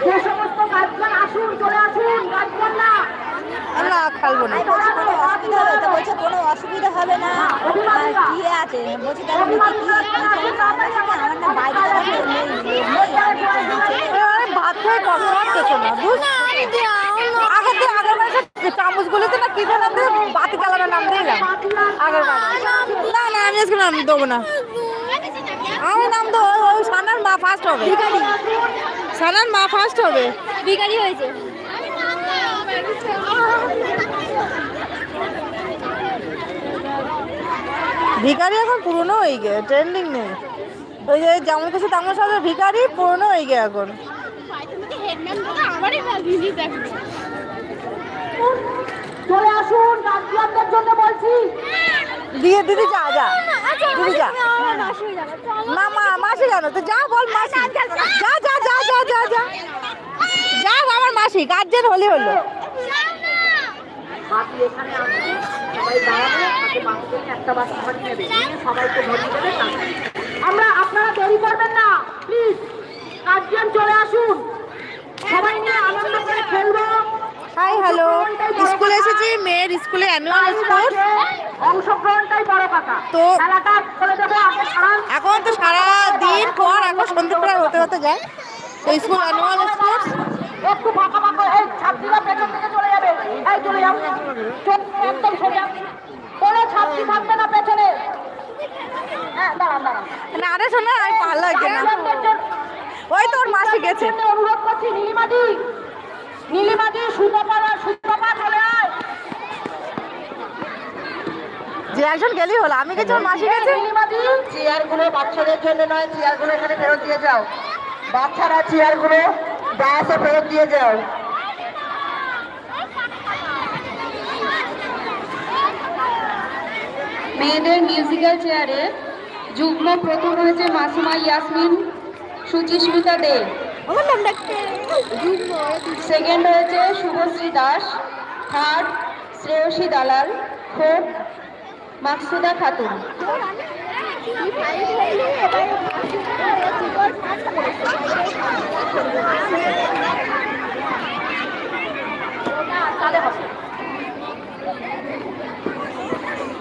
যে সমস্ত গার্জিয়ান আসুন চলে আসুন গার্জিয়ানরা আমরা খালবো না বলছে কোনো অসুবিধা হবে না কি আছে বলছে তাহলে কি আমার না বাইরে ভাত খেয়ে কথা কেছো না বুঝ আগে দিয়ে আগের মাসে চামচ গুলোতে না কি বাতি চালানোর নাম দিলাম আগের না না আমি আজকে নাম দেবো না আমি নাম দেবো ওই- সানার মা ফার্স্ট হবে। সানার মা ফার্স্ট হবে। বিকারি হয়েছে। ভিখারি এখন পুরনো হয়ে গে ট্রেন্ডিং নেই। ওই যে যেমন কিছু তেমন সাথে ভিখারি পুরনো হয়ে গে এখন। চলে আসুন গার্জিয়ানদের জন্য বলছি। দিয়ে দিদি যা যা। দিদি যা। না মা মাসি জানো তো যা বল মাসি। যা যা যা যা যা যা। যা বাবার মাসি গার্জেন হলে হলো। আমরা আপনারা দেরি করবেন না প্লিজ গার্জেন চলে আসুন। সবাই নিয়ে আনন্দ করে খেলব। Hi hello. স্কুলে এসেছি মেয়ের স্কুলে অ্যানুয়াল স্পোর্টস তো এখন তো সারা দিন পর এখন সন্ধ্যে প্রায় হতে হতে যায়। তো স্কুল অ্যানুয়াল স্পোর্টস একটু ফাঁকা ফাঁকা এই ছাত্রীরা পেছন থেকে চলে যাবে। এই চলে চোখ একদম সোজা কোনো ছাত্রী থাকবে না পেছনে। হ্যাঁ না আরে শোনা আমি ভালো লাগে না। ওই তোর মাসি গেছে। অনুরোধ করছি নীলিমাদি। নীলিমাদি সুতপা সুতপা চলে আয়। যে একজন গেলি হলো আমি গেছি ওর মাসি গেছে। চেয়ারগুলো বাচ্চাদের জন্য নয় চেয়ারগুলো এখানে ফেরত দিয়ে যাও। বাচ্চারা চেয়ারগুলো বাসে ফেরত দিয়ে যাও। মেয়েদের মিউজিক্যাল চেয়ারে যুগ্ম প্রথম হয়েছে মাসুমা ইয়াসমিন সুচিস্মিতা দে। সেকেন্ড হয়েছে শুভশ্রী দাস থার্ড শ্রেয়সী দালাল ফোর্থ মাকসুদা খাতুন।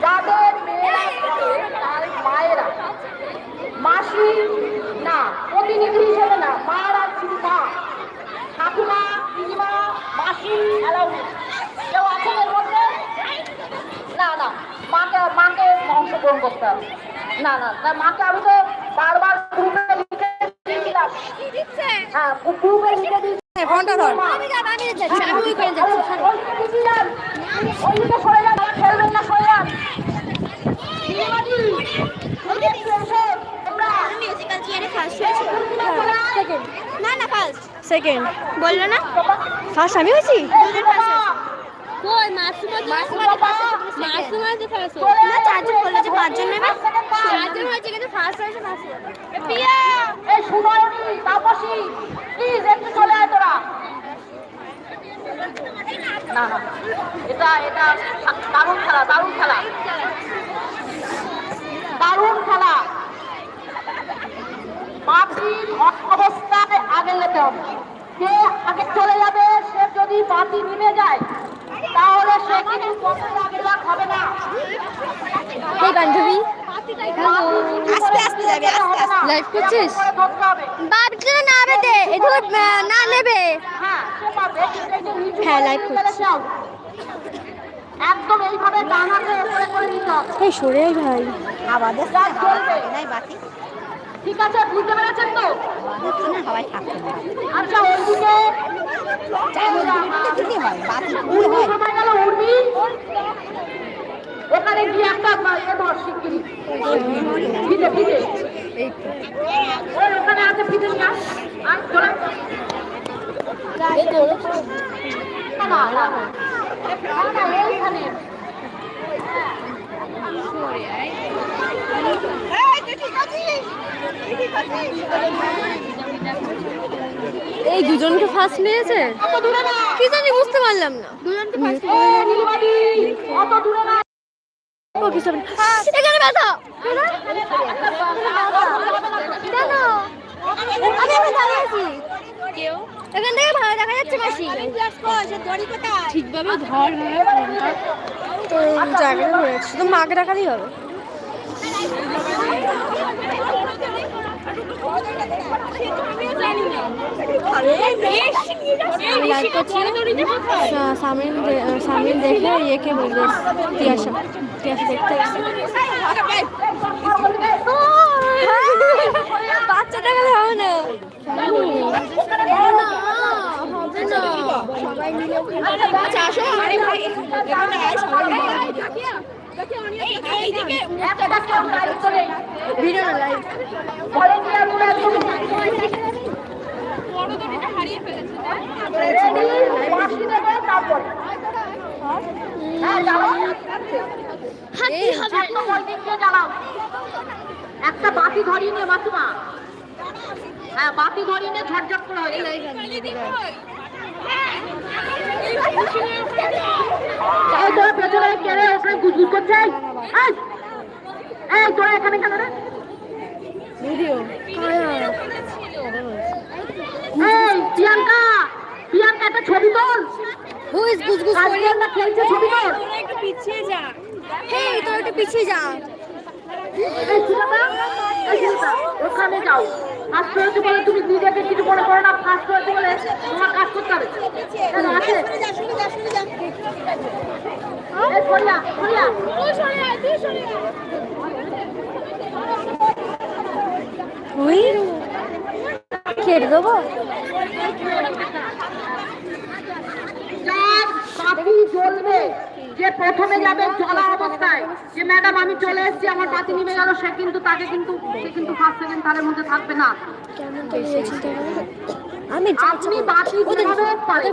যাদের মেয়েরা মায়েরা। মাসি না প্রতিনিধি হিসেবে না মায়েরা চিন্তা ঠাকুমা দিদিমা মাসি অ্যালাউ কেউ আছেন এর মধ্যে না না মাকে মাকে অংশগ্রহণ করতে হবে। না না না মাকে আমি তো বারবার গ্রুপে লিখে দিয়েছিলাম। হ্যাঁ গ্রুপে লিখে দিয়েছি। ফোনটা ধর। আমি যাব আমি যাচ্ছি আমি ওই করে যাচ্ছি সরো। ওইদিকে পিছিয়ে যান সরে যান আর খেলবেন না সরে যান। সেকেন্ড না না ফার্স্ট সেকেন্ড বলল না? ফার্স্ট আমি হয়েছি? কই মাসুমা মাসুমা মাসুমা যে ফার্স্ট না চারজন বলল যে পাঁচজন নেবে। চারজন হয়েছে কিন্তু ফার্স্ট হয়েছে মাসুমা। প্রিয়া, এই সুনয়নী, তাপসী, please একটু চলে আয় তোরা। না না এটা এটা দারুণ খেলা দারুণ খেলা। দারুণ খেলা। বাতি অবস্থায় আগে যেতে হবে। যে আগে চলে যাবে সে যদি বাতি নিভে যায় তাহলে সেখানে কত লাখ হবে না? এই বান্ধবী। আস্তে আস্তে না বেতে এদিকে না নেবে। হ্যাঁ, হ্যাঁ, সরে ভাই। আমাদের ঠিক আছে বুঝতে পেরেছেন তো? আমাদের তো না হয় বাতি ফুল হয় ওখানে গিয়ে একটা এ বস শিগগিরি ফিতে ফিতে ওই ওখানে আছে ফিতে না আর খোলা না না এইখানে ঠিক আছে ঠিক আছে এই দুজনকে ফার্স্ট নিয়েছে? কি জানি বুঝতে পারলাম না। দুজনকে ফার্স্ট অত দূরে না। এখানে ব্যথা এখানে না, এখানে না, আমি এখন দাঁড়িয়ে আছি। এখান থেকে ভালো দেখা যাচ্ছে মাসি। ঠিকভাবে ধর তো জায়গাটা শুধু মাকে রাখালেই হবে। সামিন সামিন দেখে ইয়েকে বলবে তিয়াসা তিয়াসা দেখতে। বাচ্চাটা হবে না আচ্ছা সবাই একটা হ্যাঁ একটা বাতি ধরিয়ে নে মাসুমা হ্যাঁ বাতি ধরিয়ে নে ঝটঝট করে হয়ে তোরা পেছনে কেড়ে ওখানে গুজগুজ করছে? এই, তোরা এখানে কেন রে? ভিডিও। এই প্রিয়াঙ্কা প্রিয়াঙ্কা একটা ছবি তোল। হু ইজ গুজগুজ করি খেলছে ছবি তোল। একটু পিছিয়ে যা। হে তোর একটু পিছিয়ে যা এই সুজাতা, এই সুজাতা, যাও ফার্স্ট হয়েছে বলে তুমি নিজেকে কিছু মনে করো না ফার্স্ট হয়েছে বলে তোমার কাজ করতে হবে। ওই খেয়ে দেবো? যে প্রথমে যাবে জ্বলা অবস্থায় যে ম্যাডাম আমি চলে এসেছি আমার বাতি নিভে গেল সে কিন্তু তাকে কিন্তু সে কিন্তু ফার্স্ট সেকেন্ড তারের মধ্যে থাকবে না। আমি আপনি বাতি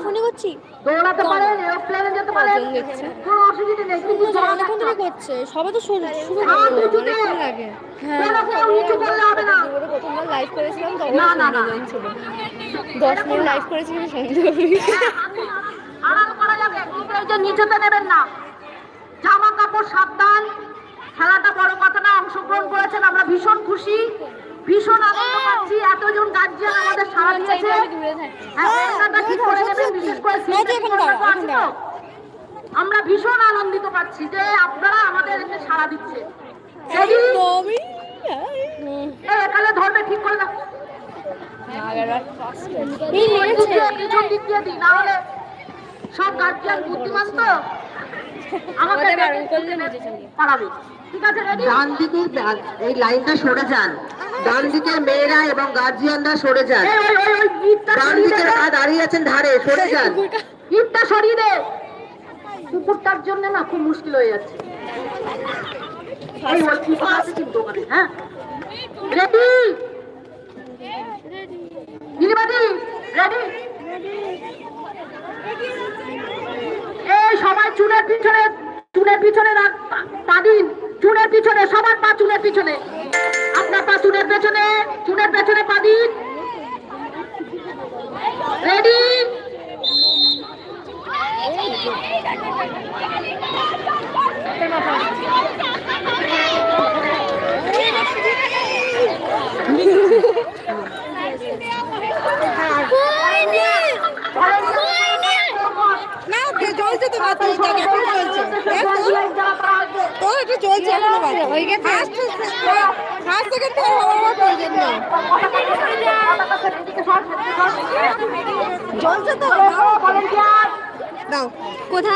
ফোনে করছি। দৌড়াতে পারেন এরোপ্লেনে যেতে দেখছে? কোনো অসুবিধা নেই কিন্তু অনেকক্ষণ ধরে করছে সবাই তো শুরু শুরু। অনেকক্ষণ লাগে হ্যাঁ। নিচু করলে হবে না। প্রথমবার লাইভ করেছিলাম তখন না, না, না। দশ মিনিট লাইভ করেছিলাম সন্ধ্যে আড়াল করা যাবে কিন্তু এই যে নিচেতে নেবেন না। জামা কাপড় সাবধান। খেলাটা বড় কথা না অংশগ্রহণ করেছেন আমরা ভীষণ খুশি। ভীষণ আনন্দ পাচ্ছি। এতজন গার্জিয়ান আমাদের দিয়েছে। হ্যাঁ, ঠিক করে বিশেষ করে তো? আমরা ভীষণ আনন্দিত পাচ্ছি যে আপনারা আমাদের সাড়া দিচ্ছে। Ready? এখানে ধরবে ঠিক করে না হলে সব গার্জিয়ান বুদ্ধিমান তো? আমাকে আমাদের বারণ করলে চলে পারাবে ঠিক আছে ডান দিকে এই লাইনটা সরে যান। ডান দিকের মেয়েরা এবং গার্জিয়ানরা সরে যান। এই ওই ওই ওই ইটটা ডান দিকে। দাঁড়িয়ে আছেন ধারে সরে যান। ইটটা সরিয়ে দে। কুকুরটার জন্য না খুব মুশকিল হয়ে যাচ্ছে। এই ওই কুকুর আছে কিন্তু ওখানে হ্যাঁ? রেডি নীলিমাদি রেডি এই সবাই চুলের পিছনে চুলের পিছনে দিন। চুলের পিছনে, সবার পা চুলের পিছনে। আপনার পা চুলের পেছনে চুলের পেছনে পা দিন। রেডি না চলছে তো বাতি জায়গা এখন চলছে তো এটা চলছে এখনও বাতি ফার্স্ট সেকেন্ড থার্ড হওয়ার প্রয়োজন নেই চলছে তো দাও। কোথায়?